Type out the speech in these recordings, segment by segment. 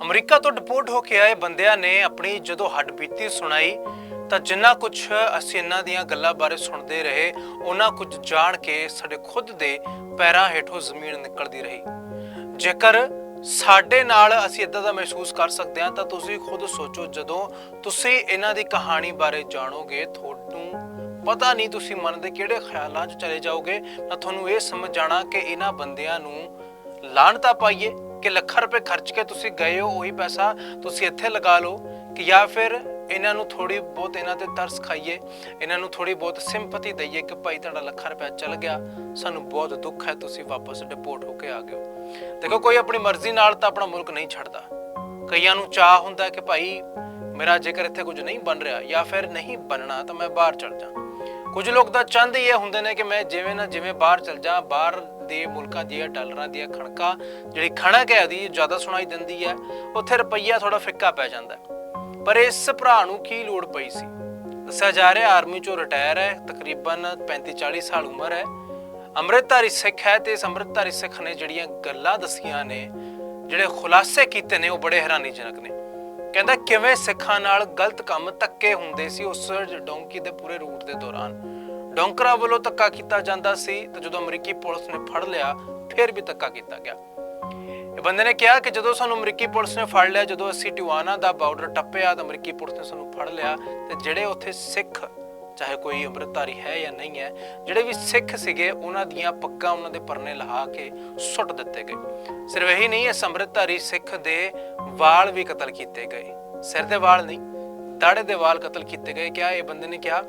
America ਤੋਂ deport ਹੋ ਕੇ ਆਏ ਬੰਦਿਆਂ ਨੇ ਆਪਣੀ ਜਦੋਂ ਹੱਡਬੀਤੀ ਸੁਣਾਈ, ਤਾਂ ਜਿੰਨਾ ਕੁਝ ਅਸੀਂ ਇਹਨਾਂ ਦੀਆਂ ਗੱਲਾਂ ਬਾਰੇ ਸੁਣਦੇ ਰਹੇ, ਉਹਨਾਂ ਕੁਝ ਜਾਣ ਕੇ ਸਾਡੇ ਖੁਦ ਦੇ ਪੈਰਾਂ ਹੇਠੋਂ ਜ਼ਮੀਨ ਨਿਕਲਦੀ ਰਹੀ। ਜੇਕਰ ਸਾਡੇ ਨਾਲ ਅਸੀਂ ਇਦਾਂ ਦਾ ਮਹਿਸੂਸ ਕਰ ਸਕਦੇ ਹਾਂ, ਤਾਂ ਤੁਸੀਂ ਖੁਦ ਸੋਚੋ ਜਦੋਂ ਤੁਸੀਂ ਇਹਨਾਂ ਦੀ ਕਹਾਣੀ ਬਾਰੇ ਜਾਣੋਗੇ, ਤੁਹਾਨੂੰ ਪਤਾ ਨਹੀਂ ਤੁਸੀਂ ਮਨ ਦੇ ਕਿਹੜੇ ਖਿਆਲਾਂ 'ਚ ਚਲੇ ਜਾਓਗੇ, ਤਾਂ ਤੁਹਾਨੂੰ ਇਹ ਸਮਝ ਜਾਣਾ ਕਿ ਇਹਨਾਂ ਬੰਦਿਆਂ ਨੂੰ ਲਾਣਤਾ ਪਾਈਏ। ਕਿ ਲੱਖਾਂ ਰੁਪਏ ਖਰਚ ਕੇ ਤੁਸੀਂ ਗਏ ਹੋ, ਉਹੀ ਪੈਸਾ ਤੁਸੀਂ ਇੱਥੇ ਲਗਾ ਲਓ ਕਿ ਜਾਂ ਫਿਰ ਇਹਨਾਂ ਨੂੰ ਥੋੜੀ ਬਹੁਤ ਇਹਨਾਂ ਤੇ ਤਰਸ ਖਾਈਏ, ਇਹਨਾਂ ਨੂੰ ਥੋੜੀ ਬਹੁਤ ਸਿੰਪਥੀ ਦਈਏ ਕਿ ਭਾਈ ਤੁਹਾਡਾ ਲੱਖਾਂ ਰੁਪਏ ਚਲ ਗਿਆ, ਸਾਨੂੰ ਬਹੁਤ ਦੁੱਖ ਹੈ ਤੁਸੀਂ ਵਾਪਸ ਡਿਪੋਰਟ ਹੋ ਕੇ ਆ ਗਏ ਹੋ। ਦੇਖੋ, ਕੋਈ ਆਪਣੀ ਮਰਜ਼ੀ ਨਾਲ ਤਾਂ ਆਪਣਾ ਮੁਲਕ ਨਹੀਂ ਛੱਡਦਾ। ਕਈਆਂ ਨੂੰ ਚਾਹ ਹੁੰਦਾ ਕਿ ਭਾਈ ਮੇਰਾ ਜੇਕਰ ਇੱਥੇ ਕੁਝ ਨਹੀਂ ਬਣ ਰਿਹਾ ਜਾਂ ਫਿਰ ਨਹੀਂ ਬਣਨਾ ਤਾਂ ਮੈਂ ਬਾਹਰ ਚਲ ਜਾ। ਕੁਝ ਲੋਕ ਤਾਂ ਚਾਹੁੰਦੇ ਹੀ ਇਹ ਹੁੰਦੇ ਨੇ ਕਿ ਮੈਂ ਜਿਵੇਂ ਨਾ ਜਿਵੇਂ ਬਾਹਰ ਚਲ ਜਾ, ਬਾਹਰ ਦੇ ਮੁਲਕਾਂ ਦੀਆਂ ਡਾਲਰਾਂ ਦੀਆਂ ਖਣਕਾਂ, ਜਿਹੜੀ ਖਣਕ ਹੈ ਉਹਦੀ ਜ਼ਿਆਦਾ ਸੁਣਾਈ ਦਿੰਦੀ ਹੈ, ਉੱਥੇ ਰੁਪਈਆ ਥੋੜਾ ਫਿੱਕਾ ਪੈ ਜਾਂਦਾ ਪਰ ਇਸ ਭਰਾ ਨੂੰ ਕੀ ਲੋੜ ਪਈ ਸੀ? ਦੱਸਿਆ ਜਾ ਰਿਹਾ ਆਰਮੀ ਚੋਂ ਰਿਟਾਇਰ ਹੈ, ਤਕਰੀਬਨ 35 40 ਸਾਲ ਉਮਰ ਹੈ। ਅੰਮ੍ਰਿਤਧਾਰੀ ਸਿੱਖ ਹੈ ਤੇ ਇਸ ਅੰਮ੍ਰਿਤਧਾਰੀ ਸਿੱਖ ਨੇ ਜਿਹੜੀਆਂ ਗੱਲਾਂ ਦਸੀਆਂ ਨੇ, ਜਿਹੜੇ ਖੁਲਾਸੇ ਕੀਤੇ ਨੇ, ਉਹ ਬੜੇ ਹੈਰਾਨੀਜਨਕ ਨੇ। ਕਹਿੰਦਾ ਕਿਵੇਂ ਸਿੱਖਾਂ ਨਾਲ ਗਲਤ ਕੰਮ ਧੱਕੇ ਹੁੰਦੇ ਸੀ ਉਸ ਡੌਂਕੀ ਦੇ ਪੂਰੇ ਰੂਟ ਦੇ ਦੌਰਾਨ। ਡੌਂਕਰਾਂ ਵੱਲੋਂ ਧੱਕਾ ਕੀਤਾ ਜਾਂਦਾ ਸੀ ਤੇ ਜਦੋਂ ਅਮਰੀਕੀ ਪੁਲਿਸ ਨੇ ਫੜ ਲਿਆ, ਫਿਰ ਵੀ ਧੱਕਾ ਕੀਤਾ ਗਿਆ। ਇਹ ਬੰਦੇ ਨੇ ਕਿਹਾ ਕਿ ਜਦੋਂ ਸਾਨੂੰ ਅਮਰੀਕੀ ਪੁਲਿਸ ਨੇ ਫੜ ਲਿਆ, ਜਦੋਂ ਅਸੀਂ ਟਿਵਾਨਾ ਦਾ ਬਾਰਡਰ ਟੱਪਿਆ ਤਾਂ ਅਮਰੀਕੀ ਪੁਲਿਸ ਨੇ ਸਾਨੂੰ ਫੜ ਲਿਆ ਤੇ ਜਿਹੜੇ ਉੱਥੇ ਸਿੱਖ, ਚਾਹੇ ਕੋਈ ਅੰਮ੍ਰਿਤਧਾਰੀ ਹੈ ਜਾਂ ਨਹੀਂ ਹੈ, ਜਿਹੜੇ ਵੀ ਸਿੱਖ ਸੀਗੇ, ਉਹਨਾਂ ਦੀਆਂ ਪੱਗਾਂ ਉਹਨਾਂ ਦੇ ਪਰਨੇ ਲਹਾ ਕੇ ਸੁੱਟ ਦਿੱਤੇ ਗਏ। ਸਿਰਫ ਇਹੀ ਨਹੀਂ, ਇਸ ਅੰਮ੍ਰਿਤਧਾਰੀ ਸਿੱਖ ਦੇ ਵਾਲ ਵੀ ਕਤਲ ਕੀਤੇ ਗਏ। ਸਿਰ ਦੇ ਵਾਲ ਨਹੀਂ ਦਾੜੇ ਦੇ ਵਾਲ ਕਤਲ ਕੀਤੇ ਗਏ। ਕਿਹਾ, ਇਹ ਬੰਦੇ ਨੇ ਕਿਹਾ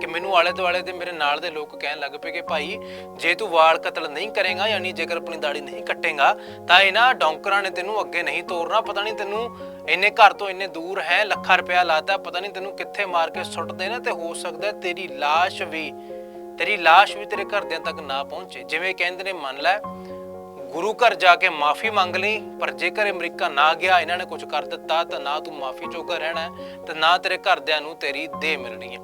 ਕਿ ਮੈਨੂੰ ਆਲੇ ਦੁਆਲੇ ਦੇ ਮੇਰੇ ਨਾਲ ਦੇ ਲੋਕ ਕਹਿਣ ਲੱਗ ਪਏ ਕਿ ਭਾਈ, ਜੇ ਤੂੰ ਵਾਲ ਕਤਲ ਨਹੀਂ ਕਰੇਗਾ ਯਾਨੀ ਜੇਕਰ ਆਪਣੀ ਦਾੜੀ ਨਹੀਂ ਕੱਟੇਗਾ, ਤਾਂ ਇਹਨਾਂ ਡੌਂਕਰਾਂ ਨੇ ਤੈਨੂੰ ਅੱਗੇ ਨਹੀਂ ਤੋਰਨਾ, ਪਤਾ ਨਹੀਂ ਤੈਨੂੰ ਇੰਨੇ ਘਰ ਤੋਂ ਇੰਨੇ ਦੂਰ ਹੈ, ਲੱਖਾਂ ਰੁਪਇਆ ਲਾਤਾ, ਪਤਾ ਨਹੀਂ ਤੈਨੂੰ ਕਿੱਥੇ ਮਾਰ ਕੇ ਸੁੱਟ ਦੇਣਾ ਤੇ ਹੋ ਸਕਦਾ ਤੇਰੀ ਲਾਸ਼ ਵੀ, ਤੇਰੀ ਲਾਸ਼ ਵੀ ਤੇਰੇ ਘਰਦਿਆਂ ਤੱਕ ਨਾ ਪਹੁੰਚੇ। ਜਿਵੇਂ ਕਹਿੰਦੇ ਨੇ, ਮੰਨ ਲੈ, ਗੁਰੂ ਘਰ ਜਾ ਕੇ ਮਾਫੀ ਮੰਗ ਲਈ, ਪਰ ਜੇਕਰ ਅਮਰੀਕਾ ਨਾ ਗਿਆ, ਇਹਨਾਂ ਨੇ ਕੁਝ ਕਰ ਦਿੱਤਾ, ਤਾਂ ਨਾ ਤੂੰ ਮਾਫੀ ਚੋਗਾ ਰਹਿਣਾ ਤੇ ਨਾ ਤੇਰੇ ਘਰਦਿਆਂ ਨੂੰ ਤੇਰੀ ਦੇ ਮਿਲਣੀ ਹੈ।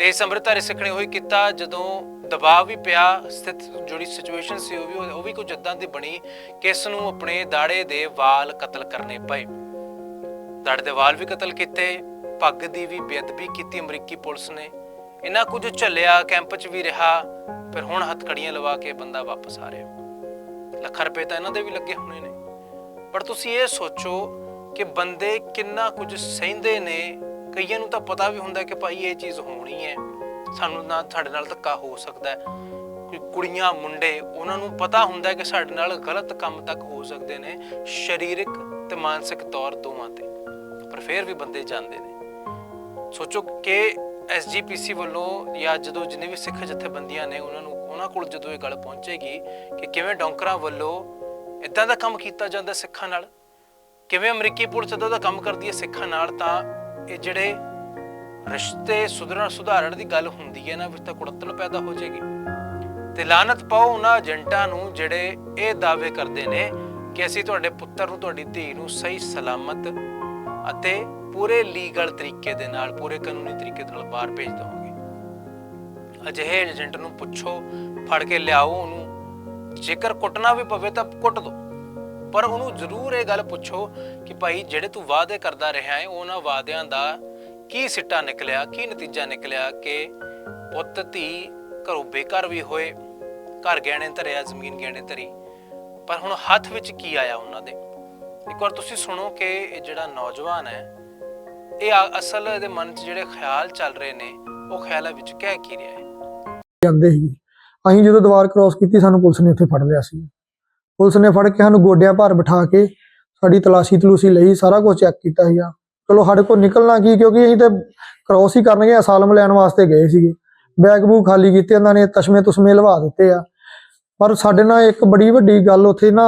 ਤੇ ਇਸ ਅੰਮ੍ਰਿਤਧਾਰੀ ਸਿੱਖ ਨੇ ਉਹੀ ਕੀਤਾ, ਜਦੋਂ ਦਬਾਅ ਵੀ ਪਿਆ, ਸਥਿਤ ਜਿਹੜੀ ਸਿਚੁਏਸ਼ਨ ਸੀ ਉਹ ਵੀ ਉਹ ਵੀ ਕੁਝ ਇਦਾਂ ਦੀ ਬਣੀ ਕਿ ਇਸ ਨੂੰ ਆਪਣੇ ਦਾੜੇ ਦੇ ਵਾਲ ਕਤਲ ਕਰਨੇ ਪਏ। ਦਾੜੇ ਦੇ ਵਾਲ ਵੀ ਕਤਲ ਕੀਤੇ, ਪੱਗ ਦੀ ਵੀ ਬੇਅਦਬੀ ਕੀਤੀ ਅਮਰੀਕੀ ਪੁਲਿਸ ਨੇ। ਇਹਨਾਂ ਕੁਝ ਝੱਲਿਆ, ਕੈਂਪ 'ਚ ਵੀ ਰਿਹਾ, ਫਿਰ ਹੁਣ ਹੱਥਕੜੀਆਂ ਲਵਾ ਕੇ ਬੰਦਾ ਵਾਪਸ ਆ ਰਿਹਾ। ਲੱਖਾਂ ਰੁਪਏ ਤਾਂ ਇਹਨਾਂ ਦੇ ਵੀ ਲੱਗੇ ਹੋਣੇ ਨੇ। ਪਰ ਤੁਸੀਂ ਇਹ ਸੋਚੋ ਕਿ ਬੰਦੇ ਕਿੰਨਾ ਕੁਝ ਸਹਿੰਦੇ ਨੇ ਕਈਆਂ ਨੂੰ ਤਾਂ ਪਤਾ ਵੀ ਹੁੰਦਾ ਕਿ ਭਾਈ ਇਹ ਚੀਜ਼ ਹੋਣੀ ਹੈ। ਸਾਨੂੰ ਨਾ ਸਾਡੇ ਨਾਲ ਧੱਕਾ ਹੋ ਸਕਦਾ ਹੈ। ਕੁੜੀਆਂ, ਮੁੰਡੇ, ਉਹਨਾਂ ਨੂੰ ਪਤਾ ਹੁੰਦਾ ਕਿ ਸਾਡੇ ਨਾਲ ਗਲਤ ਕੰਮ ਤੱਕ ਹੋ ਸਕਦੇ ਨੇ ਸਰੀਰਕ ਤੇ ਮਾਨਸਿਕ ਤੌਰ ਦੋਵਾਂ ਤੇ। ਪਰ ਫਿਰ ਵੀ ਬੰਦੇ ਜਾਂਦੇ ਨੇ। ਸੋਚੋ ਕਿ ਐਸਜੀਪੀਸੀ ਵੱਲੋਂ ਜਾਂ ਜਦੋਂ ਜਿੰਨੇ ਵੀ ਸਿੱਖ ਜਥੇਬੰਦੀਆਂ ਨੇ, ਉਹਨਾਂ ਨੂੰ ਉਹਨਾਂ ਕੋਲ ਜਦੋਂ ਇਹ ਗੱਲ ਪਹੁੰਚੇਗੀ ਕਿ ਕਿਵੇਂ ਡੌਂਕਰਾਂ ਵੱਲੋਂ ਇਦਾਂ ਦਾ ਕੰਮ ਕੀਤਾ ਜਾਂਦਾ ਸਿੱਖਾਂ ਨਾਲ? ਕਿਵੇਂ ਅਮਰੀਕੀ ਪੁਲਿਸ ਇਦਾਂ ਦਾ ਕੰਮ ਕਰਦੀ ਹੈ ਸਿੱਖਾਂ ਨਾਲ, ਤਾਂ ਇਹ ਜਿਹੜੇ ਰਿਸ਼ਤੇ ਸੁਧਰਨ ਸੁਧਾਰਨ ਦੀ ਗੱਲ ਹੁੰਦੀ ਹੈ ਨਾ ਵਿੱਚ ਤਾਂ ਕੁੜੱਤਣ ਪੈਦਾ ਹੋ ਜਾਏਗੀ। ਤੇ ਲਾਨਤ ਪਾਓ ਉਹਨਾਂ ਏਜੰਟਾਂ ਨੂੰ ਜਿਹੜੇ ਇਹ ਦਾਅਵੇ ਕਰਦੇ ਨੇ ਕਿ ਅਸੀਂ ਤੁਹਾਡੇ ਪੁੱਤਰ ਨੂੰ, ਤੁਹਾਡੀ ਧੀ ਨੂੰ ਸਹੀ ਸਲਾਮਤ ਅਤੇ ਪੂਰੇ ਲੀਗਲ ਤਰੀਕੇ ਦੇ ਨਾਲ, ਪੂਰੇ ਕਾਨੂੰਨੀ ਤਰੀਕੇ ਦੇ ਨਾਲ ਬਾਹਰ ਭੇਜ ਦਵਾਂਗੇ। ਅਜਿਹੇ ਏਜੰਟ ਨੂੰ ਪੁੱਛੋ, ਫੜ ਕੇ ਲਿਆਓ ਉਹਨੂੰ। ਜੇਕਰ ਕੁੱਟਣਾ ਵੀ ਪਵੇ ਤਾਂ ਕੁੱਟ ਦੋ। ਪਰ ਉਹਨੂੰ ਜ਼ਰੂਰ ਇਹ ਗੱਲ ਪੁੱਛੋ ਕਿ ਭਾਈ ਜਿਹੜੇ ਤੂੰ ਵਾਅਦੇ ਕਰਦਾ ਰਿਹਾ ਹੈ ਉਹਨਾਂ ਵਾਅਦਿਆਂ ਦਾ ਕੀ ਸਿੱਟਾ ਨਿਕਲਿਆ, ਕੀ ਨਤੀਜਾ ਨਿਕਲਿਆ ਕਿ ਪੁੱਤ, ਧੀ ਘਰੋਂ ਬੇਘਰ ਵੀ ਹੋਏ, ਘਰ ਗਹਿਣੇ ਧਰਿਆ, ਜ਼ਮੀਨ ਗਹਿਣੇ ਧਰੀ। ਪਰ ਹੁਣ ਹੱਥ ਵਿੱਚ ਕੀ ਆਇਆ ਉਹਨਾਂ ਦੇ? ਇੱਕ ਵਾਰ ਤੁਸੀਂ ਸੁਣੋ ਕਿ ਇਹ ਜਿਹੜਾ ਨੌਜਵਾਨ ਹੈ, ਇਹ ਅਸਲ ਇਹਦੇ ਮਨ 'ਚ ਜਿਹੜੇ ਖਿਆਲ ਚੱਲ ਰਹੇ ਨੇ, ਉਹ ਖਿਆਲਾਂ ਵਿੱਚ ਕਹਿ ਕੀ ਰਿਹਾ ਹੈ? ਜਾਂਦੇ ਸੀ, ਅਸੀਂ ਜਦੋਂ ਦੀਵਾਰ ਕ੍ਰਾਸ ਕੀਤੀ, ਸਾਨੂੰ ਪੁਲਿਸ ਨੇ ਉੱਥੇ ਫੜ ਲਿਆ ਸੀ। ਪੁਲਿਸ ਨੇ ਫੜ ਕੇ ਸਾਨੂੰ ਗੋਡਿਆਂ ਭਾਰ ਬਿਠਾ ਕੇ ਸਾਡੀ ਤਲਾਸ਼ੀ ਤਲੂਸੀ ਲਈ ਸਾਰਾ ਕੁਝ ਚੈੱਕ ਕੀਤਾ ਸੀਗਾ। ਚਲੋ ਸਾਡੇ ਕੋਲ ਨਿਕਲਣਾ ਕੀ ਕਿਉਂਕਿ ਅਸੀਂ ਤੇ ਕ੍ਰਾਸ ਹੀ ਕਰਨਗੇ ਅਸਾਲਮ ਲੈਣ ਵਾਸਤੇ ਗਏ ਸੀਗੇ। ਬੈਗ ਬੂਗ ਖਾਲੀ ਕੀਤੇ ਉਹਨਾਂ ਨੇ ਤਸ਼ਮੇ ਤੁਸਮੇ ਲਵਾ ਦਿੱਤੇ ਆ। ਪਰ ਸਾਡੇ ਨਾਲ ਇੱਕ ਬੜੀ ਵੱਡੀ ਗੱਲ ਉੱਥੇ ਨਾ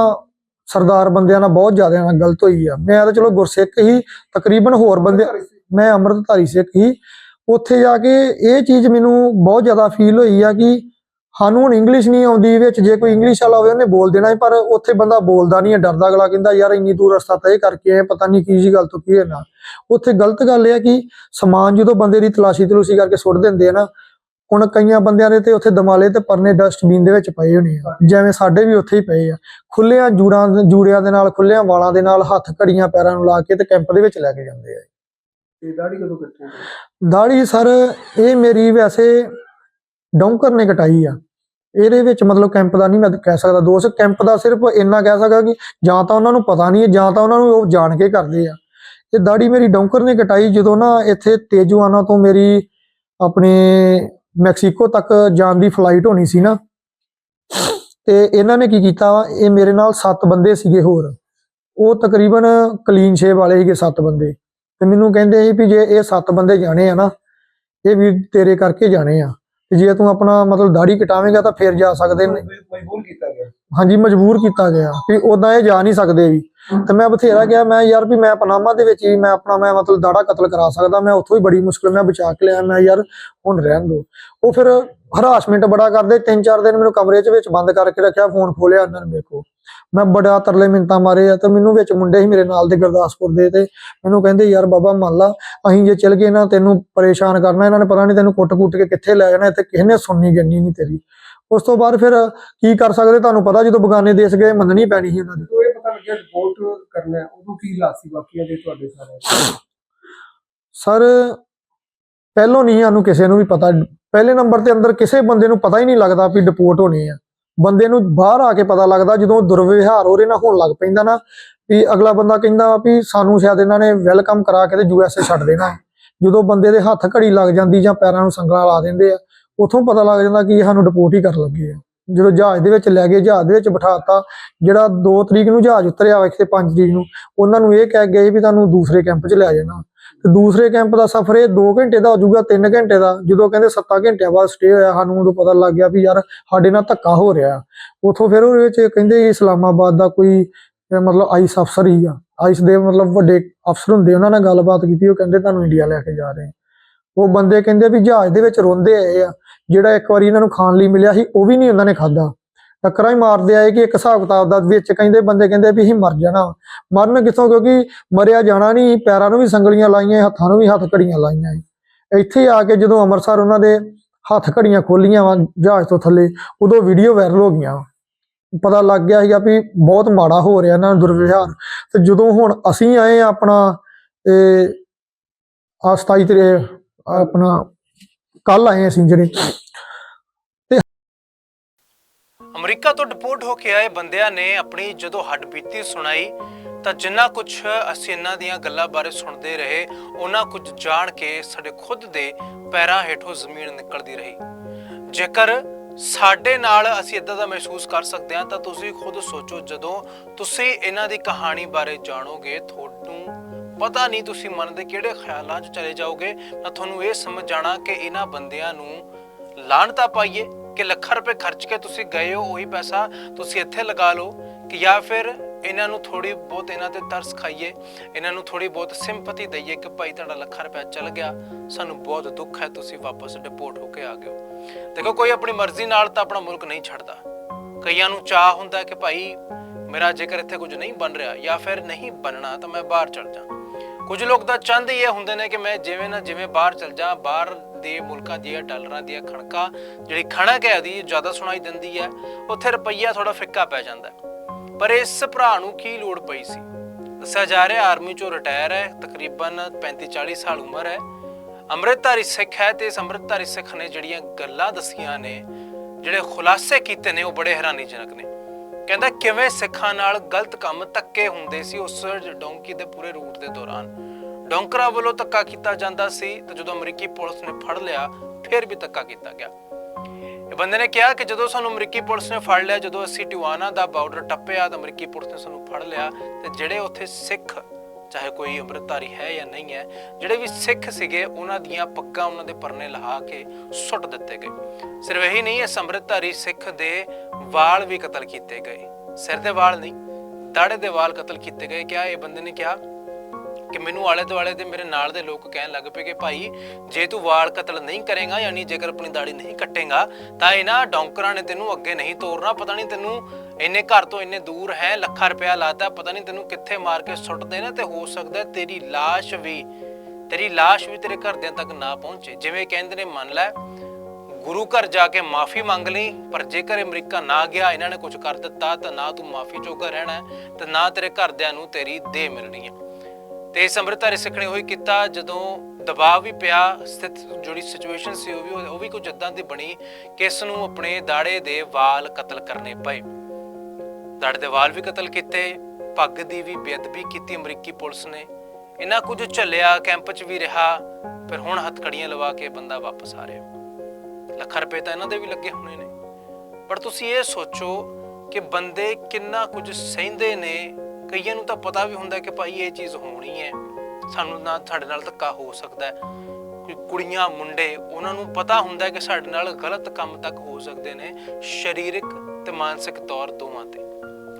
ਸਰਦਾਰ ਬੰਦਿਆਂ ਨਾਲ ਬਹੁਤ ਜ਼ਿਆਦਾ ਨਾਲ ਗਲਤ ਹੋਈ ਆ। ਮੈਂ ਤਾਂ ਚਲੋ ਗੁਰਸਿੱਖ ਹੀ ਤਕਰੀਬਨ ਹੋਰ ਬੰਦੇ ਮੈਂ ਅੰਮ੍ਰਿਤਧਾਰੀ ਸਿੱਖ ਹੀ। ਉੱਥੇ ਜਾ ਕੇ ਇਹ ਚੀਜ਼ ਮੈਨੂੰ ਬਹੁਤ ਜ਼ਿਆਦਾ ਫੀਲ ਹੋਈ ਆ ਕਿ ਸਾਨੂੰ ਹੁਣ ਇੰਗਲਿਸ਼ ਨਹੀਂ ਆਉਂਦੀ ਵਿੱਚ ਜੇ ਕੋਈ ਇੰਗਲਿਸ਼ ਵਾਲਾ ਹੋਵੇ ਉਹਨੇ ਬੋਲ ਦੇਣਾ ਪਰ ਉੱਥੇ ਬੰਦਾ ਬੋਲਦਾ ਨਹੀਂ ਹੈ ਡਰਦਾ ਅਗਲਾ ਕਹਿੰਦਾ ਯਾਰ ਇੰਨੀ ਦੂਰ ਰਸਤਾ ਤੈਅ ਕਰਕੇ ਆਏ ਪਤਾ ਨਹੀਂ ਕੀ ਜੀ ਗੱਲ ਤੋਂ ਕੀ ਹੈ ਨਾ। ਉੱਥੇ ਗਲਤ ਗੱਲ ਇਹ ਹੈ ਕਿ ਸਮਾਨ ਜਦੋਂ ਬੰਦੇ ਦੀ ਤਲਾਸ਼ੀ ਤਲੂਸ਼ੀ ਕਰਕੇ ਸੁੱਟ ਦਿੰਦੇ ਆ ਨਾ ਹੁਣ ਕਈਆਂ ਬੰਦਿਆਂ ਦੇ ਤੇ ਉੱਥੇ ਦਮਾਲੇ ਤੇ ਪਰਨੇ ਡਸਟਬਿਨ ਦੇ ਵਿੱਚ ਪਏ ਹੋਣੇ ਆ ਜਿਵੇਂ ਸਾਡੇ ਵੀ ਉੱਥੇ ਹੀ ਪਏ ਆ। ਖੁੱਲਿਆਂ ਜੂੜਾਂ ਜੂੜਿਆਂ ਦੇ ਨਾਲ ਖੁੱਲਿਆਂ ਵਾਲਾਂ ਦੇ ਨਾਲ ਹੱਥ ਘੜੀਆਂ ਪੈਰਾਂ ਨੂੰ ਲਾ ਕੇ ਤੇ ਕੈਂਪ ਦੇ ਵਿੱਚ ਲੈ ਕੇ ਜਾਂਦੇ ਆ। ਤੇ ਦਾੜੀ ਕਦੋਂ ਦਾੜੀ ਸਰ ਇਹ ਮੇਰੀ ਵੈਸੇ ਡੌਂਕਰ ਨੇ ਕਟਾਈ ਆ। ਇਹਦੇ ਵਿੱਚ ਮਤਲਬ ਕੈਂਪ ਦਾ ਨਹੀਂ ਮੈਂ ਕਹਿ ਸਕਦਾ ਦੋਸਤ ਕੈਂਪ ਦਾ ਸਿਰਫ ਇੰਨਾ ਕਹਿ ਸਕਦਾ ਕਿ ਜਾਂ ਤਾਂ ਉਹਨਾਂ ਨੂੰ ਪਤਾ ਨਹੀਂ ਹੈ ਜਾਂ ਤਾਂ ਉਹਨਾਂ ਨੂੰ ਉਹ ਜਾਣ ਕੇ ਕਰਦੇ ਆ। ਇਹ ਦਾੜੀ ਮੇਰੀ ਡੌਂਕਰ ਨੇ ਕਟਾਈ ਜਦੋਂ ਨਾ ਇੱਥੇ ਤੇਜ਼ੁਆਨਾ ਤੋਂ ਮੇਰੀ ਆਪਣੇ ਮੈਕਸੀਕੋ ਤੱਕ ਜਾਣ ਦੀ ਫਲਾਈਟ ਹੋਣੀ ਸੀ ਨਾ। ਤੇ ਇਹਨਾਂ ਨੇ ਕੀ ਕੀਤਾ ਇਹ ਮੇਰੇ ਨਾਲ 7 ਬੰਦੇ ਸੀਗੇ ਹੋਰ। ਉਹ ਤਕਰੀਬਨ ਕਲੀਨ ਸ਼ੇਵ ਵਾਲੇ ਸੀਗੇ 7 ਬੰਦੇ। ਤੇ ਮੈਨੂੰ ਕਹਿੰਦੇ ਸੀ ਵੀ ਜੇ ਇਹ 7 ਬੰਦੇ ਜਾਣੇ ਆ ਨਾ, ਇਹ ਵੀ ਤੇਰੇ ਕਰਕੇ ਜਾਣੇ ਆ। ਤੇ ਜੇ ਤੂੰ ਆਪਣਾ ਮਤਲਬ ਦਾੜੀ ਕਟਾਵੇਂਗਾ ਤਾਂ ਫਿਰ ਜਾ ਸਕਦੇ ਨੇ। ਮਜਬੂਰ ਕੀਤਾ ਗਿਆ। ਹਾਂਜੀ ਮਜਬੂਰ ਕੀਤਾ ਗਿਆ ਵੀ ਉਦਾਂ ਇਹ ਜਾ ਨਹੀਂ ਸਕਦੇ ਵੀ। ਤੇ ਮੈਂ ਬਥੇਰਾ ਗਿਆ ਮੈਂ ਯਾਰ ਵੀ ਮੈਂ ਪਨਾਮਾ ਦੇ ਵਿੱਚ ਹੀ ਮੈਂ ਆਪਣਾ ਮੈਂ ਮਤਲਬ ਦਾੜਾ ਕਤਲ ਕਰਾ ਸਕਦਾ ਮੈਂ ਉੱਥੋਂ ਹੀ ਬੜੀ ਮੁਸ਼ਕਲ ਮੈਂ ਬਚਾ ਕੇ ਲਿਆ ਮੈਂ ਯਾਰ ਹੁਣ ਰਹਿਣ ਦੋ। ਉਹ ਫਿਰ ਹਰਾਸਮੈਂਟ ਬੜਾ ਕਰਦੇ ਤਿੰਨ ਚਾਰ ਦਿਨ ਮੈਨੂੰ ਕਮਰੇ 'ਚ ਵਿੱਚ ਬੰਦ ਕਰਕੇ ਰੱਖਿਆ ਫੋਨ ਖੋਲਿਆ ਉਹਨਾਂ ਨੇ ਮੇਰੇ ਕੋਲ। ਮੈਂ ਬੜਾ ਤਰਲੇ ਮਿੰਤਾਂ ਮਾਰੇ ਆ ਤੇ ਮੈਨੂੰ ਵਿੱਚ ਮੁੰਡੇ ਸੀ ਮੇਰੇ ਨਾਲ ਦੇ ਗੁਰਦਾਸਪੁਰ ਦੇ ਤੇ ਮੈਨੂੰ ਕਹਿੰਦੇ ਯਾਰ ਬਾਬਾ ਮੰਨ ਲਾ ਅਸੀਂ ਜੇ ਚਲ ਗਏ ਨਾ ਤੈਨੂੰ ਪਰੇਸ਼ਾਨ ਕਰਨਾ ਇਹਨਾਂ ਨੇ ਪਤਾ ਨਹੀਂ ਤੈਨੂੰ ਕੁੱਟ-ਕੁੱਟ ਕੇ ਕਿੱਥੇ ਲੈ ਜਾਣਾ ਤੇ ਕਿਸੇ ਨੇ ਸੁਣਨੀ ਗੰਨੀ ਨਹੀਂ ਤੇਰੀ। ਉਸ ਤੋਂ ਬਾਅਦ ਫਿਰ ਕੀ ਕਰ ਸਕਦੇ ਤੁਹਾਨੂੰ ਪਤਾ ਜਦੋਂ ਬਗਾਨੇ ਦੇਸ਼ ਗਏ ਮੰਨਣੀ ਪੈਣੀ ਸੀ ਇਹਨਾਂ ਦੀ ਇਹ ਪਤਾ ਲੱਗਿਆ ਰਿਪੋਰਟ ਕਰਨਾ ਹੈ, ਉਦੋਂ ਕੀ ਹਾਲਾਤ ਸੀ ਬਾਕੀਆਂ ਦੇ ਤੁਹਾਡੇ ਸਾਰੇ? ਸਰ ਪਹਿਲੋਂ ਨਹੀਂ ਸਾਨੂੰ ਕਿਸੇ ਨੂੰ ਵੀ ਪਤਾ ਪਹਿਲੇ ਨੰਬਰ ਤੇ ਅੰਦਰ ਕਿਸੇ ਬੰਦੇ ਨੂੰ ਪਤਾ ਹੀ ਨਹੀਂ ਲੱਗਦਾ ਵੀ ਡਿਪੋਰਟ ਹੋਣੀ ਆ। ਬੰਦੇ ਨੂੰ ਬਾਹਰ ਆ ਕੇ ਪਤਾ ਲੱਗਦਾ ਜਦੋਂ ਦੁਰਵਿਵਹਾਰ ਉਹਦੇ ਨਾਲ ਹੋਣ ਲੱਗ ਪੈਂਦਾ ਨਾ ਵੀ ਅਗਲਾ ਬੰਦਾ ਕਹਿੰਦਾ ਵੀ ਸਾਨੂੰ ਸ਼ਾਇਦ ਇਹਨਾਂ ਨੇ ਵੈਲਕਮ ਕਰਾ ਕੇ ਤੇ ਯੂਐਸਏ ਛੱਡ ਦੇਣਾ ਜਦੋਂ ਬੰਦੇ ਦੇ ਹੱਥ ਘੜੀ ਲੱਗ ਜਾਂਦੀ ਜਾਂ ਪੈਰਾਂ ਨੂੰ ਸੰਗਲਾ ਲਾ ਦਿੰਦੇ ਆ, ਉਥੋਂ ਪਤਾ ਲੱਗ ਜਾਂਦਾ ਕਿ ਸਾਨੂੰ ਡਿਪੋਰਟ ਹੀ ਕਰਨ ਲੱਗੇ ਆ। ਜਦੋਂ ਜਹਾਜ਼ ਦੇ ਵਿੱਚ ਲੈ ਗਏ, ਜਹਾਜ਼ ਦੇ ਵਿੱਚ ਬਿਠਾਤਾ, ਜਿਹੜਾ 2 ਤਰੀਕ ਨੂੰ ਜਹਾਜ਼ ਉਤਰਿਆ ਵਾ ਇੱਥੇ 5 ਤਰੀਕ ਨੂੰ, ਉਹਨਾਂ ਨੂੰ ਇਹ ਕਹਿ ਗਏ ਵੀ ਤੁਹਾਨੂੰ ਦੂਸਰੇ ਕੈਂਪ 'ਚ ਲੈ ਜਾਣਾ। ਤੇ ਦੂਸਰੇ ਕੈਂਪ ਦਾ ਸਫ਼ਰ ਇਹ 2 ਘੰਟੇ ਦਾ ਹੋ ਜਾਊਗਾ 3 ਘੰਟੇ ਦਾ। ਜਦੋਂ ਕਹਿੰਦੇ 7 ਘੰਟਿਆਂ ਬਾਅਦ ਸਟੇ ਹੋਇਆ, ਸਾਨੂੰ ਉਦੋਂ ਪਤਾ ਲੱਗ ਗਿਆ ਵੀ ਯਾਰ ਸਾਡੇ ਨਾਲ ਧੱਕਾ ਹੋ ਰਿਹਾ। ਉਥੋਂ ਫਿਰ ਉਹਦੇ ਵਿੱਚ ਕਹਿੰਦੇ ਇਸਲਾਮਾਬਾਦ ਦਾ ਕੋਈ ਮਤਲਬ ਆਈਸ ਅਫਸਰ ਹੀ ਆ। ਆਈਸ ਦੇ ਮਤਲਬ ਵੱਡੇ ਅਫਸਰ ਹੁੰਦੇ, ਉਹਨਾਂ ਨਾਲ ਗੱਲਬਾਤ ਕੀਤੀ, ਉਹ ਕਹਿੰਦੇ ਤੁਹਾਨੂੰ ਇੰਡੀਆ ਲੈ ਕੇ ਜਾ ਰਹੇ ਉਹ ਬੰਦੇ ਕਹਿੰਦੇ ਵੀ ਜਹਾਜ਼ ਦੇ ਵਿੱਚ ਰੋਂਦੇ ਆਏ ਆ। ਜਿਹੜਾ ਇੱਕ ਵਾਰੀ ਇਹਨਾਂ ਨੂੰ ਖਾਣ ਲਈ ਮਿਲਿਆ ਸੀ, ਉਹ ਵੀ ਨਹੀਂ ਉਹਨਾਂ ਨੇ ਖਾਦਾ ਟੱਕਰਾਂ ਹੀ ਮਾਰਦੇ ਆਏ ਕਿ ਇੱਕ ਹਿਸਾਬ ਕਿਤਾਬ ਦਾ ਵਿੱਚ ਕਹਿੰਦੇ ਬੰਦੇ ਕਹਿੰਦੇ ਵੀ ਅਸੀਂ ਮਰ ਜਾਣਾ ਮਰਨ ਕਿੱਥੋਂ? ਕਿਉਂਕਿ ਮਰਿਆ ਜਾਣਾ ਨਹੀਂ ਪੈਰਾਂ ਨੂੰ ਵੀ ਸੰਗਲੀਆਂ ਲਾਈਆਂ, ਹੱਥਾਂ ਨੂੰ ਵੀ ਹੱਥ ਘੜੀਆਂ ਲਾਈਆਂ। ਇੱਥੇ ਆ ਕੇ ਜਦੋਂ ਅੰਮ੍ਰਿਤਸਰ ਉਹਨਾਂ ਦੇ ਹੱਥ ਘੜੀਆਂ ਖੋਲੀਆਂ ਵਾ ਜਹਾਜ਼ ਤੋਂ ਥੱਲੇ, ਉਦੋਂ ਵੀਡੀਓ ਵਾਇਰਲ ਹੋ ਗਈਆਂ ਪਤਾ ਲੱਗ ਗਿਆ ਸੀਗਾ ਵੀ ਬਹੁਤ ਮਾੜਾ ਹੋ ਰਿਹਾ ਇਹਨਾਂ ਨਾਲ ਦੁਰਵਿਵਹਾਰ ਤੇ ਜਦੋਂ ਹੁਣ ਅਸੀਂ ਆਏ ਆ ਆਪਣਾ ਇਹ ਆ 27 ਤਰੀਕ, ਆਪਣਾ ਕੱਲ ਆਏ ਅਸੀਂ ਜਿਹੜੇ ਅਮਰੀਕਾ ਤੋਂ ਡਿਪੋਰਟ ਹੋ ਕੇ ਆਏ ਬੰਦਿਆਂ ਨੇ ਆਪਣੀ ਜਦੋਂ ਹੱਡਬੀਤੀ ਸੁਣਾਈ, ਤਾਂ ਜਿੰਨਾ ਕੁਝ ਅਸੀਂ ਇਹਨਾਂ ਦੀਆਂ ਗੱਲਾਂ ਬਾਰੇ ਸੁਣਦੇ ਰਹੇ, ਉਹਨਾਂ ਕੁਝ ਜਾਣ ਕੇ ਸਾਡੇ ਖੁਦ ਦੇ ਪੈਰਾਂ ਹੇਠੋਂ ਜ਼ਮੀਨ ਨਿਕਲਦੀ ਰਹੀ। ਜੇਕਰ ਸਾਡੇ ਨਾਲ ਅਸੀਂ ਇਦਾਂ ਦਾ ਮਹਿਸੂਸ ਕਰ ਸਕਦੇ ਹਾਂ, ਤਾਂ ਤੁਸੀਂ ਖੁਦ ਸੋਚੋ ਜਦੋਂ ਤੁਸੀਂ ਇਹਨਾਂ ਦੀ ਕਹਾਣੀ ਬਾਰੇ ਜਾਣੋਗੇ, ਤੁਹਾਨੂੰ ਪਤਾ ਨਹੀਂ ਤੁਸੀਂ ਮਨ ਦੇ ਕਿਹੜੇ ਖਿਆਲਾਂ 'ਚ ਚਲੇ ਜਾਓਗੇ ਤਾਂ ਤੁਹਾਨੂੰ ਇਹ ਸਮਝ ਜਾਣਾ ਕਿ ਇਹਨਾਂ ਬੰਦਿਆਂ ਨੂੰ ਲਾਣਤਾ ਪਾਈਏ। ਕਿ ਲੱਖਾਂ ਰੁਪਏ ਖਰਚ ਕੇ ਤੁਸੀਂ ਗਏ ਹੋ, ਉਹੀ ਪੈਸਾ ਤੁਸੀਂ ਇੱਥੇ ਲਗਾ ਲਓ ਕਿ ਜਾਂ ਫਿਰ ਇਹਨਾਂ ਨੂੰ ਥੋੜੀ ਬਹੁਤ ਇਹਨਾਂ ਤੇ ਤਰਸ ਖਾਈਏ, ਇਹਨਾਂ ਨੂੰ ਥੋੜੀ ਬਹੁਤ ਸਿੰਪਥੀ ਦਈਏ ਕਿ ਭਾਈ ਤੁਹਾਡਾ ਲੱਖਾਂ ਰੁਪਏ ਚਲ ਗਿਆ, ਸਾਨੂੰ ਬਹੁਤ ਦੁੱਖ ਹੈ ਤੁਸੀਂ ਵਾਪਸ ਡਿਪੋਰਟ ਹੋ ਕੇ ਆ ਗਏ ਹੋ। ਦੇਖੋ, ਕੋਈ ਆਪਣੀ ਮਰਜ਼ੀ ਨਾਲ ਤਾਂ ਆਪਣਾ ਮੁਲਕ ਨਹੀਂ ਛੱਡਦਾ। ਕਈਆਂ ਨੂੰ ਚਾਹ ਹੁੰਦਾ ਕਿ ਭਾਈ ਮੇਰਾ ਜੇਕਰ ਇੱਥੇ ਕੁਝ ਨਹੀਂ ਬਣ ਰਿਹਾ ਜਾਂ ਫਿਰ ਨਹੀਂ ਬਣਨਾ ਤਾਂ ਮੈਂ ਬਾਹਰ ਚਲ ਜਾ। ਕੁਝ ਲੋਕ ਤਾਂ ਚਾਹੁੰਦੇ ਹੀ ਇਹ ਹੁੰਦੇ ਨੇ ਕਿ ਮੈਂ ਜਿਵੇਂ ਨਾ ਜਿਵੇਂ ਬਾਹਰ ਚਲ ਜਾ, ਬਾਹਰ ਦੇ ਮੁਲਕਾਂ ਦੀਆਂ ਡਾਲਰਾਂ ਦੀਆਂ ਖਣਕਾਂ, ਜਿਹੜੀ ਖਣਕ ਹੈ ਉਹਦੀ ਜ਼ਿਆਦਾ ਸੁਣਾਈ ਦਿੰਦੀ ਹੈ, ਉੱਥੇ ਰੁਪਈਆ ਥੋੜਾ ਫਿੱਕਾ ਪੈ ਜਾਂਦਾ ਪਰ ਇਸ ਭਰਾ ਨੂੰ ਕੀ ਲੋੜ ਪਈ ਸੀ? ਦੱਸਿਆ ਜਾ ਰਿਹਾ ਆਰਮੀ ਚੋਂ ਰਿਟਾਇਰ ਹੈ, ਤਕਰੀਬਨ 35 40 ਸਾਲ ਉਮਰ ਹੈ। ਅੰਮ੍ਰਿਤਧਾਰੀ ਸਿੱਖ ਹੈ ਤੇ ਇਸ ਅੰਮ੍ਰਿਤਧਾਰੀ ਸਿੱਖ ਨੇ ਜਿਹੜੀਆਂ ਗੱਲਾਂ ਦਸੀਆਂ ਨੇ, ਜਿਹੜੇ ਖੁਲਾਸੇ ਕੀਤੇ ਨੇ, ਉਹ ਬੜੇ ਹੈਰਾਨੀਜਨਕ ਨੇ। ਕਹਿੰਦਾ, ਕਿਵੇਂ ਸਿੱਖਾਂ ਨਾਲ ਗਲਤ ਕੰਮ ਧੱਕੇ ਹੁੰਦੇ ਸੀ ਉਸ ਡੋਂਕੀ ਦੇ ਪੂਰੇ ਰੂਟ ਦੇ ਦੌਰਾਨ? ਡੋਂਕਰਾਂ ਵੱਲੋਂ ਧੱਕਾ ਕੀਤਾ ਜਾਂਦਾ ਸੀ ਤੇ ਜਦੋਂ ਅਮਰੀਕੀ ਪੁਲਿਸ ਨੇ ਫੜ ਲਿਆ, ਫਿਰ ਵੀ ਧੱਕਾ ਕੀਤਾ ਗਿਆ। ਇਹ ਬੰਦੇ ਨੇ ਕਿਹਾ ਕਿ ਜਦੋਂ ਸਾਨੂੰ ਅਮਰੀਕੀ ਪੁਲਿਸ ਨੇ ਫੜ ਲਿਆ, ਜਦੋਂ ਅਸੀਂ ਟਿਵਾਨਾ ਦਾ ਬਾਰਡਰ ਟੱਪਿਆ, ਤਾਂ ਅਮਰੀਕੀ ਪੁਲਿਸ ਨੇ ਸਾਨੂੰ ਫੜ ਲਿਆ ਤੇ ਜਿਹੜੇ ਉੱਥੇ ਸਿੱਖ, ਚਾਹੇ ਕੋਈ ਅੰਮ੍ਰਿਤਧਾਰੀ ਹੈ ਜਾਂ ਨਹੀਂ ਹੈ, ਜਿਹੜੇ ਵੀ ਸਿੱਖ ਸੀਗੇ, ਉਹਨਾਂ ਦੀਆਂ ਪੱਗਾਂ ਉਹਨਾਂ ਦੇ ਪਰਨੇ ਲਹਾ ਕੇ ਸੁੱਟ ਦਿੱਤੇ ਗਏ। ਸਿਰਫ ਇਹੀ ਨਹੀਂ, ਇਸ ਅੰਮ੍ਰਿਤਧਾਰੀ ਸਿੱਖ ਦੇ ਵਾਲ ਵੀ ਕਤਲ ਕੀਤੇ ਗਏ। ਸਿਰ ਦੇ ਵਾਲ ਨਹੀਂ ਦਾੜੇ ਦੇ ਵਾਲ ਕਤਲ ਕੀਤੇ ਗਏ। ਕਿਹਾ ਇਹ ਬੰਦੇ ਨੇ ਕਿਹਾ? ਕਿ ਮੈਨੂੰ ਆਲੇ ਦੁਆਲੇ ਦੇ ਮੇਰੇ ਨਾਲ ਦੇ ਲੋਕ ਕਹਿਣ ਲੱਗ ਪਏ ਕਿ ਭਾਈ ਜੇ ਤੂੰ ਵਾਲ ਕਤਲ ਨਹੀਂ ਕਰੇਗਾ ਯਾਨੀ ਜੇਕਰ ਆਪਣੀ ਦਾੜੀ ਨਹੀਂ ਕੱਟੇਗਾ ਤਾਂ ਇਹਨਾਂ ਡੌਂਕਰਾਂ ਨੇ ਤੈਨੂੰ ਅੱਗੇ ਨਹੀਂ ਤੋਰਨਾ ਪਤਾ ਨਹੀਂ ਤੈਨੂੰ ਇੰਨੇ ਘਰ ਤੋਂ ਇੰਨੇ ਦੂਰ ਹੈ ਲੱਖਾਂ ਰੁਪਇਆ ਲਾਤਾ ਪਤਾ ਨਹੀਂ ਤੈਨੂੰ ਕਿੱਥੇ ਮਾਰ ਕੇ ਸੁੱਟ ਦੇਣਾ ਤੇ ਹੋ ਸਕਦਾ ਹੈ ਤੇਰੀ লাশ ਵੀ ਤੇਰੀ লাশ ਵੀ ਤੇਰੇ ਘਰਦਿਆਂ ਤੱਕ ਨਾ ਪਹੁੰਚੇ ਜਿਵੇਂ ਕਹਿੰਦੇ ਨੇ ਮੰਨ ਲੈ ਗੁਰੂ ਘਰ ਜਾ ਕੇ ਮਾਫੀ ਮੰਗ ਲਈ ਪਰ ਜੇਕਰ ਅਮਰੀਕਾ ਨਾ ਗਿਆ ਇਹਨਾਂ ਨੇ ਕੁਝ ਕਰ ਦਿੱਤਾ ਤਾਂ ਨਾ ਤੂੰ ਮਾਫੀ ਜੋਗਾ ਰਹਿਣਾ ਹੈ ਤੇ ਨਾ ਤੇਰੇ ਘਰਦਿਆਂ ਨੂੰ ਤੇਰੀ ਦੇਹ ਮਿਲਣੀ ਹੈ ਤੇ ਇਸ ਅੰਮ੍ਰਿਤਧਾਰੀ ਸਿੱਖ ਨੇ ਉਹੀ ਕੀਤਾ, ਜਦੋਂ ਦਬਾਅ ਵੀ ਪਿਆ ਸਥਿਤ ਜਿਹੜੀ ਸਿਚੁਏਸ਼ਨ ਸੀ, ਉਹ ਵੀ ਉਹ ਵੀ ਕੁਝ ਇਦਾਂ ਦੀ ਬਣੀ ਕਿ ਇਸ ਨੂੰ ਆਪਣੇ ਦਾੜੇ ਦੇ ਵਾਲ ਕਤਲ ਕਰਨੇ ਪਏ। ਦਾੜੇ ਦੇ ਵਾਲ ਵੀ ਕਤਲ ਕੀਤੇ, ਪੱਗ ਦੀ ਵੀ ਬੇਅਦਬੀ ਕੀਤੀ ਅਮਰੀਕੀ ਪੁਲਿਸ ਨੇ। ਇਹਨਾਂ ਕੁਝ ਝੱਲਿਆ, ਕੈਂਪ 'ਚ ਵੀ ਰਿਹਾ, ਫਿਰ ਹੁਣ ਹੱਥਕੜੀਆਂ ਲਵਾ ਕੇ ਬੰਦਾ ਵਾਪਸ ਆ ਰਿਹਾ। ਲੱਖਾਂ ਰੁਪਏ ਤਾਂ ਇਹਨਾਂ ਦੇ ਵੀ ਲੱਗੇ ਹੋਣੇ ਨੇ। ਪਰ ਤੁਸੀਂ ਇਹ ਸੋਚੋ ਕਿ ਬੰਦੇ ਕਿੰਨਾ ਕੁਝ ਸਹਿੰਦੇ ਨੇ ਕਈਆਂ ਨੂੰ ਤਾਂ ਪਤਾ ਵੀ ਹੁੰਦਾ ਕਿ ਭਾਈ ਇਹ ਚੀਜ਼ ਹੋਣੀ ਹੈ। ਸਾਨੂੰ ਨਾ ਸਾਡੇ ਨਾਲ ਧੱਕਾ ਹੋ ਸਕਦਾ ਹੈ। ਕੋਈ ਕੁੜੀਆਂ, ਮੁੰਡੇ, ਉਹਨਾਂ ਨੂੰ ਪਤਾ ਹੁੰਦਾ ਕਿ ਸਾਡੇ ਨਾਲ ਗਲਤ ਕੰਮ ਤੱਕ ਹੋ ਸਕਦੇ ਨੇ ਸਰੀਰਕ ਤੇ ਮਾਨਸਿਕ ਤੌਰ ਦੋਵਾਂ ਤੇ।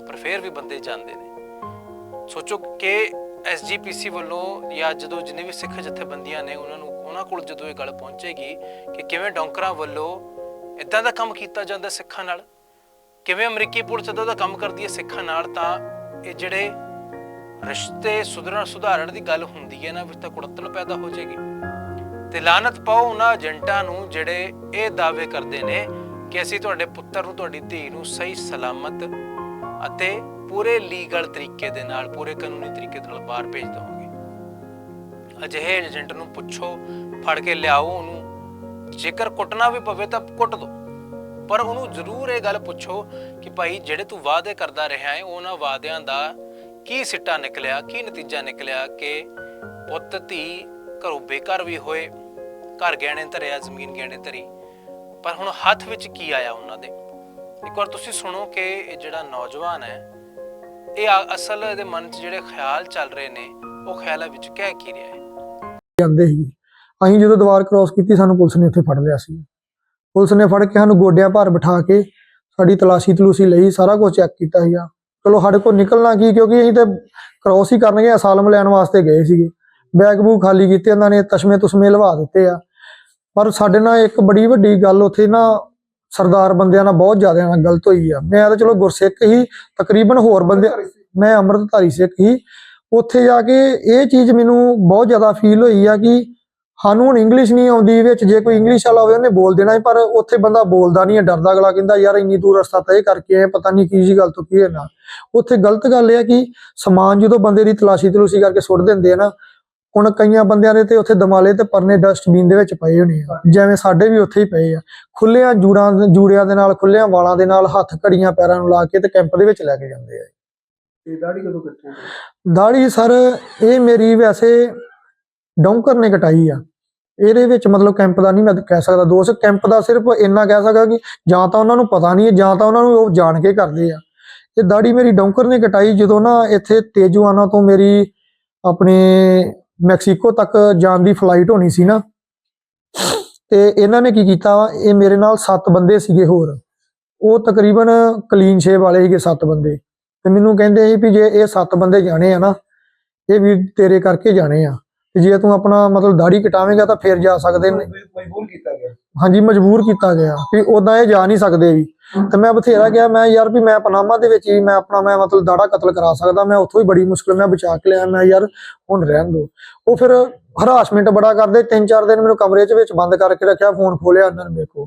ਪਰ ਫਿਰ ਵੀ ਬੰਦੇ ਜਾਂਦੇ ਨੇ। ਸੋਚੋ ਕਿ ਐਸਜੀਪੀਸੀ ਵੱਲੋਂ ਜਾਂ ਜਦੋਂ ਜਿੰਨੇ ਵੀ ਸਿੱਖ ਜਥੇਬੰਦੀਆਂ ਨੇ, ਉਹਨਾਂ ਨੂੰ, ਉਹਨਾਂ ਕੋਲ ਜਦੋਂ ਇਹ ਗੱਲ ਪਹੁੰਚੇਗੀ ਕਿ ਕਿਵੇਂ ਡੌਂਕਰਾਂ ਵੱਲੋਂ ਇਦਾਂ ਦਾ ਕੰਮ ਕੀਤਾ ਜਾਂਦਾ ਸਿੱਖਾਂ ਨਾਲ? ਕਿਵੇਂ ਅਮਰੀਕੀ ਪੁਲਿਸ ਇਦਾਂ ਦਾ ਕੰਮ ਕਰਦੀ ਹੈ ਸਿੱਖਾਂ ਨਾਲ, ਤਾਂ ਇਹ ਜਿਹੜੇ ਰਿਸ਼ਤੇ ਸੁਧਰਨ ਸੁਧਾਰਨ ਦੀ ਗੱਲ ਹੁੰਦੀ ਹੈ ਨਾ ਵਿੱਚ ਤਾਂ ਕੁੜੱਤਣ ਪੈਦਾ ਹੋ ਜਾਏਗੀ। ਤੇ ਲਾਨਤ ਪਾਓ ਉਹਨਾਂ ਏਜੰਟਾਂ ਨੂੰ ਜਿਹੜੇ ਇਹ ਦਾਅਵੇ ਕਰਦੇ ਨੇ ਕਿ ਅਸੀਂ ਤੁਹਾਡੇ ਪੁੱਤਰ ਨੂੰ, ਤੁਹਾਡੀ ਧੀ ਨੂੰ ਸਹੀ ਸਲਾਮਤ ਅਤੇ ਪੂਰੇ ਲੀਗਲ ਤਰੀਕੇ ਦੇ ਨਾਲ, ਪੂਰੇ ਕਾਨੂੰਨੀ ਤਰੀਕੇ ਦੇ ਨਾਲ ਬਾਹਰ ਭੇਜ ਦਵਾਂਗੇ। ਅਜਿਹੇ ਏਜੰਟ ਨੂੰ ਪੁੱਛੋ, ਫੜ ਕੇ ਲਿਆਓ ਉਹਨੂੰ। ਜੇਕਰ ਕੁੱਟਣਾ ਵੀ ਪਵੇ ਤਾਂ ਕੁੱਟ ਦੋ। ਪਰ ਉਹਨੂੰ ਜ਼ਰੂਰ ਇਹ ਗੱਲ ਪੁੱਛੋ ਕਿ ਭਾਈ ਜਿਹੜੇ ਤੂੰ ਵਾਅਦੇ ਕਰਦਾ ਰਿਹਾ ਹੈ ਉਹਨਾਂ ਵਾਅਦਿਆਂ ਦਾ ਕੀ ਸਿੱਟਾ ਨਿਕਲਿਆ, ਕੀ ਨਤੀਜਾ ਨਿਕਲਿਆ ਕਿ ਪੁੱਤ, ਧੀ ਘਰੋਂ ਬੇਘਰ ਵੀ ਹੋਏ, ਘਰ ਗਹਿਣੇ ਧਰਿਆ ਜ਼ਮੀਨ ਗਹਿਣੇ ਧਰੀ। ਪਰ ਹੁਣ ਹੱਥ ਵਿੱਚ ਕੀ ਆਇਆ ਉਹਨਾਂ ਦੇ? ਇੱਕ ਵਾਰ ਤੁਸੀਂ ਸੁਣੋ ਕਿ ਇਹ ਜਿਹੜਾ ਨੌਜਵਾਨ ਹੈ, ਇਹ ਅਸਲ ਇਹਦੇ ਮਨ 'ਚ ਜਿਹੜੇ ਖਿਆਲ ਚੱਲ ਰਹੇ ਨੇ, ਉਹ ਖਿਆਲਾਂ ਵਿੱਚ ਕਹਿ ਕੀ ਰਿਹਾ ਹੈ? ਜਾਂਦੇ ਸੀ। ਅਸੀਂ ਜਦੋਂ ਦੀਵਾਰ ਕ੍ਰਾਸ ਕੀਤੀ, ਸਾਨੂੰ ਪੁਲਿਸ ਨੇ ਉੱਥੇ ਫੜ ਲਿਆ ਸੀ। ਪੁਲਿਸ ਨੇ ਫੜ ਕੇ ਸਾਨੂੰ ਗੋਡਿਆਂ ਭਾਰ ਬਿਠਾ ਕੇ ਸਾਡੀ ਤਲਾਸ਼ੀ ਤਲੂਸੀ ਲਈ, ਸਾਰਾ ਕੁਝ ਚੈੱਕ ਕੀਤਾ ਸੀਗਾ। ਚਲੋ ਸਾਡੇ ਕੋਲ ਨਿਕਲਣਾ ਕੀ, ਕਿਉਂਕਿ ਅਸੀਂ ਤੇ ਕ੍ਰਾਸ ਹੀ ਕਰਨਗੇ ਅਸਾਲਮ ਲੈਣ ਵਾਸਤੇ ਗਏ ਸੀਗੇ। ਬੈਗ ਬੂ ਖਾਲੀ ਕੀਤੇ, ਇਹਨਾਂ ਨੇ ਤਸ਼ਮੇ ਤੁਸਮੇ ਲਵਾ ਦਿੱਤੇ ਆ। ਪਰ ਸਾਡੇ ਨਾਲ ਇੱਕ ਬੜੀ ਵੱਡੀ ਗੱਲ, ਉੱਥੇ ਨਾ ਸਰਦਾਰ ਬੰਦਿਆਂ ਨਾਲ ਬਹੁਤ ਜ਼ਿਆਦਾ ਨਾਲ ਗਲਤ ਹੋਈ ਆ। ਮੈਂ ਤਾਂ ਚਲੋ ਗੁਰਸਿੱਖ ਹੀ, ਤਕਰੀਬਨ ਹੋਰ ਬੰਦੇ ਮੈਂ ਅੰਮ੍ਰਿਤਧਾਰੀ ਸਿੱਖ ਹੀ। ਉੱਥੇ ਜਾ ਕੇ ਇਹ ਚੀਜ਼ ਮੈਨੂੰ ਬਹੁਤ ਜ਼ਿਆਦਾ ਫੀਲ ਹੋਈ ਆ ਕਿ ਸਾਨੂੰ ਹੁਣ ਇੰਗਲਿਸ਼ ਨਹੀਂ ਆਉਂਦੀ ਵਿੱਚ ਜੇ ਕੋਈ ਇੰਗਲਿਸ਼ ਵਾਲਾ ਹੋਵੇ ਉਹਨੇ ਬੋਲ ਦੇਣਾ ਪਰ ਉੱਥੇ ਬੰਦਾ ਬੋਲਦਾ ਨਹੀਂ ਹੈ ਡਰਦਾ ਅਗਲਾ ਕਹਿੰਦਾ ਯਾਰ ਇੰਨੀ ਦੂਰ ਰਸਤਾ ਤੈਅ ਕਰਕੇ ਆਏ ਪਤਾ ਨਹੀਂ ਕੀ ਜੀ ਗੱਲ ਤੋਂ ਕੀ ਹੈ ਨਾ। ਉੱਥੇ ਗਲਤ ਗੱਲ ਇਹ ਆ ਕਿ ਸਮਾਨ ਜਦੋਂ ਬੰਦੇ ਦੀ ਤਲਾਸ਼ੀ ਤਲੂਸ਼ੀ ਕਰਕੇ ਸੁੱਟ ਦਿੰਦੇ ਆ ਨਾ ਹੁਣ ਕਈਆਂ ਬੰਦਿਆਂ ਦੇ ਤੇ ਉੱਥੇ ਦਮਾਲੇ ਤੇ ਪਰਨੇ ਡਸਟਬਿਨ ਦੇ ਵਿੱਚ ਪਏ ਹੋਣੇ ਆ ਜਿਵੇਂ ਸਾਡੇ ਵੀ ਉੱਥੇ ਹੀ ਪਏ ਆ। ਖੁੱਲਿਆਂ ਜੂੜਾਂ ਜੂੜਿਆਂ ਦੇ ਨਾਲ ਖੁੱਲਿਆਂ ਵਾਲਾਂ ਦੇ ਨਾਲ ਹੱਥ ਘੜੀਆਂ ਪੈਰਾਂ ਨੂੰ ਲਾ ਕੇ ਤੇ ਕੈਂਪ ਦੇ ਵਿੱਚ ਲੈ ਕੇ ਜਾਂਦੇ ਆ। ਤੇ ਦਾੜੀ ਕਦੋਂ ਦਾੜੀ ਸਰ ਇਹ ਮੇਰੀ ਵੈਸੇ ਡੌਂਕਰ ਨੇ ਕਟਾਈ ਆ। ਇਹਦੇ ਵਿੱਚ ਮਤਲਬ ਕੈਂਪ ਦਾ ਨਹੀਂ ਮੈਂ ਕਹਿ ਸਕਦਾ ਦੋਸਤ ਕੈਂਪ ਦਾ ਸਿਰਫ ਇੰਨਾ ਕਹਿ ਸਕਦਾ ਕਿ ਜਾਂ ਤਾਂ ਉਹਨਾਂ ਨੂੰ ਪਤਾ ਨਹੀਂ ਹੈ, ਜਾਂ ਤਾਂ ਉਹਨਾਂ ਨੂੰ ਉਹ ਜਾਣ ਕੇ ਕਰਦੇ ਆ। ਇਹ ਦਾੜੀ ਮੇਰੀ ਡੌਂਕਰ ਨੇ ਕਟਾਈ ਜਦੋਂ ਨਾ ਇੱਥੇ ਤੇਜ਼ੁਆਨਾ ਤੋਂ ਮੇਰੀ ਆਪਣੇ ਮੈਕਸੀਕੋ ਤੱਕ ਜਾਣ ਦੀ ਫਲਾਈਟ ਹੋਣੀ ਸੀ ਨਾ। ਤੇ ਇਹਨਾਂ ਨੇ ਕੀ ਕੀਤਾ ਇਹ ਮੇਰੇ ਨਾਲ 7 ਬੰਦੇ ਸੀਗੇ ਹੋਰ। ਉਹ ਤਕਰੀਬਨ ਕਲੀਨ ਸ਼ੇਵ ਵਾਲੇ ਸੀਗੇ 7 ਬੰਦੇ। ਤੇ ਮੈਨੂੰ ਕਹਿੰਦੇ ਸੀ ਵੀ ਜੇ ਇਹ 7 ਬੰਦੇ ਜਾਣੇ ਆ ਨਾ, ਇਹ ਵੀ ਤੇਰੇ ਕਰਕੇ ਜਾਣੇ ਆ। ਤੇ ਜੇ ਤੂੰ ਆਪਣਾ ਮਤਲਬ ਦਾੜੀ ਕਟਾਵੇਂਗਾ ਤਾਂ ਫਿਰ ਜਾ ਸਕਦੇ ਨੇ। ਮਜਬੂਰ ਕੀਤਾ ਗਿਆ। ਹਾਂਜੀ ਮਜਬੂਰ ਕੀਤਾ ਗਿਆ ਵੀ ਉਦਾਂ ਇਹ ਜਾ ਨਹੀਂ ਸਕਦੇ ਵੀ। ਤੇ ਮੈਂ ਬਥੇਰਾ ਗਿਆ ਮੈਂ ਯਾਰ ਵੀ ਮੈਂ ਪਨਾਮਾ ਦੇ ਵਿੱਚ ਹੀ ਮੈਂ ਆਪਣਾ ਮੈਂ ਮਤਲਬ ਦਾੜਾ ਕਤਲ ਕਰਾ ਸਕਦਾ ਮੈਂ ਉੱਥੋਂ ਹੀ ਬੜੀ ਮੁਸ਼ਕਲ ਮੈਂ ਬਚਾ ਕੇ ਲਿਆ ਮੈਂ ਯਾਰ ਹੁਣ ਰਹਿਣ ਦੋ। ਉਹ ਫਿਰ ਹਰਾਸਮੈਂਟ ਬੜਾ ਕਰਦੇ ਤਿੰਨ ਚਾਰ ਦਿਨ ਮੈਨੂੰ ਕਮਰੇ 'ਚ ਵਿੱਚ ਬੰਦ ਕਰਕੇ ਰੱਖਿਆ ਫੋਨ ਖੋਲਿਆ ਉਹਨਾਂ ਨੇ ਮੇਰੇ ਕੋਲ।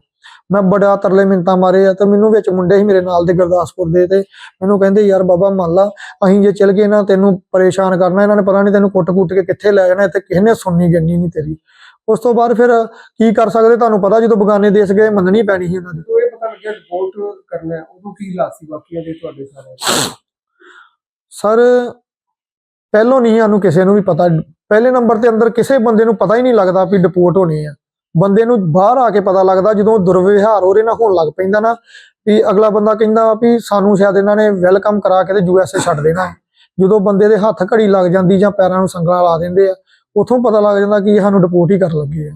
ਮੈਂ ਬੜਾ ਤਰਲੇ ਮਿੰਤਾਂ ਮਾਰੇ ਆ ਤੇ ਮੈਨੂੰ ਵਿੱਚ ਮੁੰਡੇ ਸੀ ਮੇਰੇ ਨਾਲ ਦੇ ਗੁਰਦਾਸਪੁਰ ਦੇ ਤੇ ਮੈਨੂੰ ਕਹਿੰਦੇ ਯਾਰ ਬਾਬਾ ਮੰਨ ਲਾ ਅਸੀਂ ਜੇ ਚਲ ਗਏ ਨਾ ਤੈਨੂੰ ਪਰੇਸ਼ਾਨ ਕਰਨਾ ਇਹਨਾਂ ਨੇ ਪਤਾ ਨਹੀਂ ਤੈਨੂੰ ਕੁੱਟ-ਕੁੱਟ ਕੇ ਕਿੱਥੇ ਲੈ ਜਾਣਾ ਤੇ ਕਿਸੇ ਨੇ ਸੁਣਨੀ ਗੰਨੀ ਨਹੀਂ ਤੇਰੀ। ਉਸ ਤੋਂ ਬਾਅਦ ਫਿਰ ਕੀ ਕਰ ਸਕਦੇ? ਤੁਹਾਨੂੰ ਪਤਾ ਜਦੋਂ ਬਗਾਨੇ ਦੇਸ਼ ਗਏ ਮੰਨਣੀ ਪੈਣੀ ਸੀ ਇਹਨਾਂ ਦੀ। ਇਹ ਪਤਾ ਲੱਗਿਆ ਰਿਪੋਰਟ ਕਰਨਾ ਹੈ, ਉਦੋਂ ਕੀ ਲਾਸੀ ਬਾਕੀਆਂ ਦੇ ਤੁਹਾਡੇ ਸਾਰੇ? ਸਰ ਪਹਿਲੋਂ ਨਹੀਂ ਸਾਨੂੰ ਕਿਸੇ ਨੂੰ ਵੀ ਪਤਾ ਪਹਿਲੇ ਨੰਬਰ ਤੇ ਅੰਦਰ ਕਿਸੇ ਬੰਦੇ ਨੂੰ ਪਤਾ ਹੀ ਨਹੀਂ ਲੱਗਦਾ ਵੀ ਡਿਪੋਰਟ ਹੋਣੇ ਆ। ਬੰਦੇ ਨੂੰ ਬਾਹਰ ਆ ਕੇ ਪਤਾ ਲੱਗਦਾ ਜਦੋਂ ਦੁਰਵਿਵਹਾਰ ਉਹਦੇ ਨਾਲ ਹੋਣ ਲੱਗ ਪੈਂਦਾ ਨਾ, ਵੀ ਅਗਲਾ ਬੰਦਾ ਕਹਿੰਦਾ ਵੀ ਸਾਨੂੰ ਸ਼ਾਇਦ ਇਹਨਾਂ ਨੇ ਵੈਲਕਮ ਕਰਾ ਕੇ ਤੇ ਯੂਐਸਏ ਛੱਡ ਦੇਣਾ। ਜਦੋਂ ਬੰਦੇ ਦੇ ਹੱਥ ਘੜੀ ਲੱਗ ਜਾਂਦੀ ਜਾਂ ਪੈਰਾਂ ਨੂੰ ਸੰਗਲਾਂ ਲਾ ਦਿੰਦੇ ਆ, ਉਥੋਂ ਪਤਾ ਲੱਗ ਜਾਂਦਾ ਕਿ ਇਹ ਸਾਨੂੰ ਡਿਪੋਰਟ ਹੀ ਕਰਨ ਲੱਗੇ ਆ।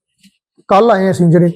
ਕੱਲ ਆਏ ਅਸੀਂ ਜਿਹੜੇ